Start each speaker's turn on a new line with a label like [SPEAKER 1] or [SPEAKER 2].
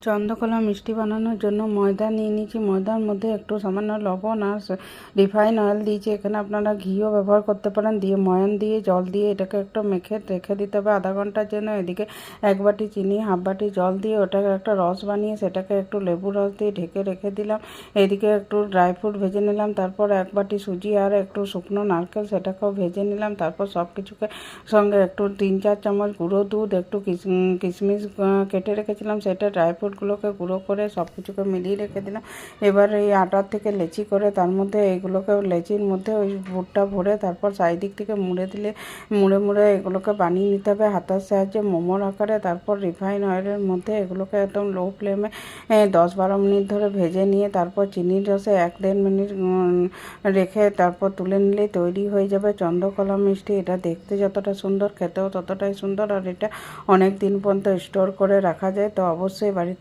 [SPEAKER 1] চন্দ্রকলা মিষ্টি বানানোর জন্য ময়দা নিয়ে নিয়েছি। ময়দার মধ্যে একটু সামান্য লবণ আর রিফাইন অয়েল দিয়েছি। এখানে আপনারা ঘিও ব্যবহার করতে পারেন। দিয়ে ময়ান দিয়ে, জল দিয়ে এটাকে একটু মেখে রেখে দিতে হবে আধা ঘণ্টার জন্য। এদিকে এক বাটি চিনি, হাফ বাটি জল দিয়ে ওটাকে একটা রস বানিয়ে সেটাকে একটু লেবু রস দিয়ে ঢেকে রেখে দিলাম। এদিকে একটু ড্রাই ফ্রুট ভেজে নিলাম। তারপর এক বাটি সুজি আর একটু শুকনো নারকেল সেটাকেও ভেজে নিলাম। তারপর সব কিছুকে সঙ্গে একটু তিন, চার চামচ গুঁড়ো দুধ, একটু কিশ- কিশমিশ কেটে রেখেছিলাম। সেটা ড্রাই ফ্রুটগুলোকে গুঁড়ো করে সব কিছুকে মিলিয়ে রেখে দিলাম। এবার এই আটার থেকে লেচি করে তার মধ্যে এগুলোকে লেচির মধ্যে ওই বুটটা ভরে তারপর চারিদিক থেকে মুড়ে দিলে, মুড়ে মুড়ে এগুলোকে বানিয়ে নিতে হবে হাতার সাহায্যে মোমোর আকারে। তারপর রিফাইন অয়েলের মধ্যে এগুলোকে একদম লো ফ্লেমে দশ বারো মিনিট ধরে ভেজে নিয়ে তারপর চিনির রসে এক দেড় মিনিট রেখে তারপর তুলে নিলেই তৈরি হয়ে যাবে চন্দ্রকলা মিষ্টি। এটা দেখতে যতটা সুন্দর, খেতেও ততটাই সুন্দর। আর এটা অনেক দিন পর্যন্ত স্টোর করে রাখা যায়। তো অবশ্যই বাড়িতে